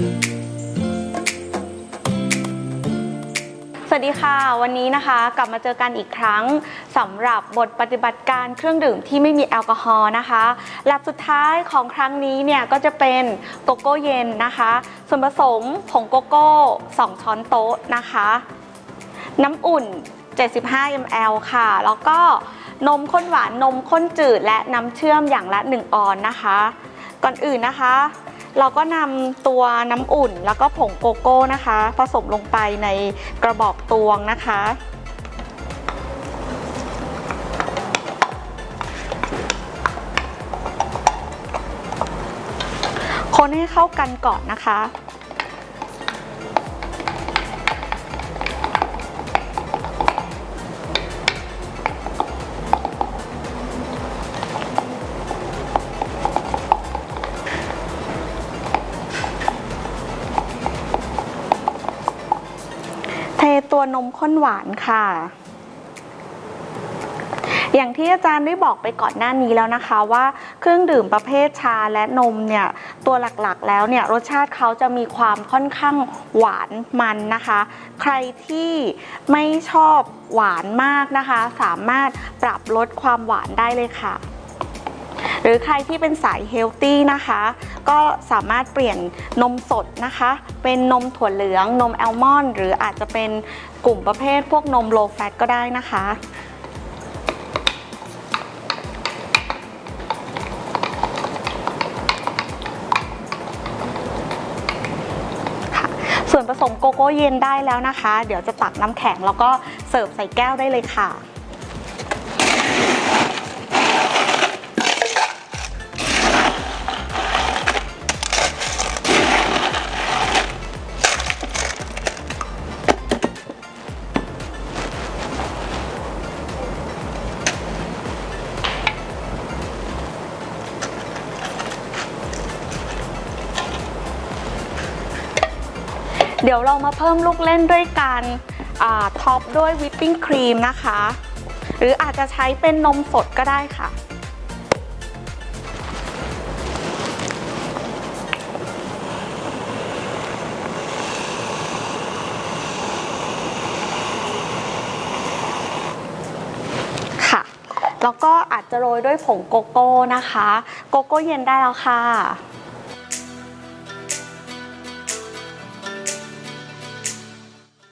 สวัสดีค่ะ วันนี้นะคะกลับมาเจอกันอีกครั้งสำหรับบทปฏิบัติการเครื่องดื่มที่ไม่มีแอลกอฮอล์นะคะแลบสุดท้ายของครั้งนี้เนี่ยก็จะเป็นโกโก้เย็นนะคะ ส่วนผสมผงโกโก้ 2 ช้อนโต๊ะนะคะ น้ำอุ่น 75 ml ค่ะ แล้วก็นมข้นหวานนมข้นจืดและน้ำเชื่อมอย่างละ 1 ออนนะคะ ก่อนอื่นนะคะ เราก็นำตัวน้ำอุ่นแล้วก็ผงโกโก้นะคะ ผสมลงไปในกระบอกตวงนะคะ คนให้เข้ากันก่อนนะคะ ตัวนมข้นหวานค่ะ อย่างที่อาจารย์ได้บอกไปก่อนหน้านี้แล้วนะคะว่าเครื่องดื่มประเภทชาและนมเนี่ยตัวหลักๆแล้วเนี่ยรสชาติเขาจะมีความค่อนข้างหวานมันนะคะ ใครที่ไม่ชอบหวานมากนะคะ สามารถปรับลดความหวานได้เลยค่ะ หรือใครที่เป็นสายเฮลตี้นะคะ ก็สามารถเปลี่ยนนมสดนะคะ เป็นนมถั่วเหลือง นมแอลมอนด์หรืออาจจะเป็นกลุ่มประเภทพวกนมโลแฟตก็ได้นะคะค่ะส่วนผสมโกโก้เย็นได้แล้วนะคะ เดี๋ยวจะตักน้ำแข็งแล้วก็เสิร์ฟใส่แก้วได้เลยค่ะ เดี๋ยวเรามาเพิ่มลูกเล่นด้วยการท็อปด้วยวิปปิ้งครีมนะคะ หรืออาจจะใช้เป็นนมสดก็ได้ค่ะค่ะแล้วก็อาจจะโรยด้วยผงโกโก้นะคะ โกโก้เย็นได้แล้วค่ะ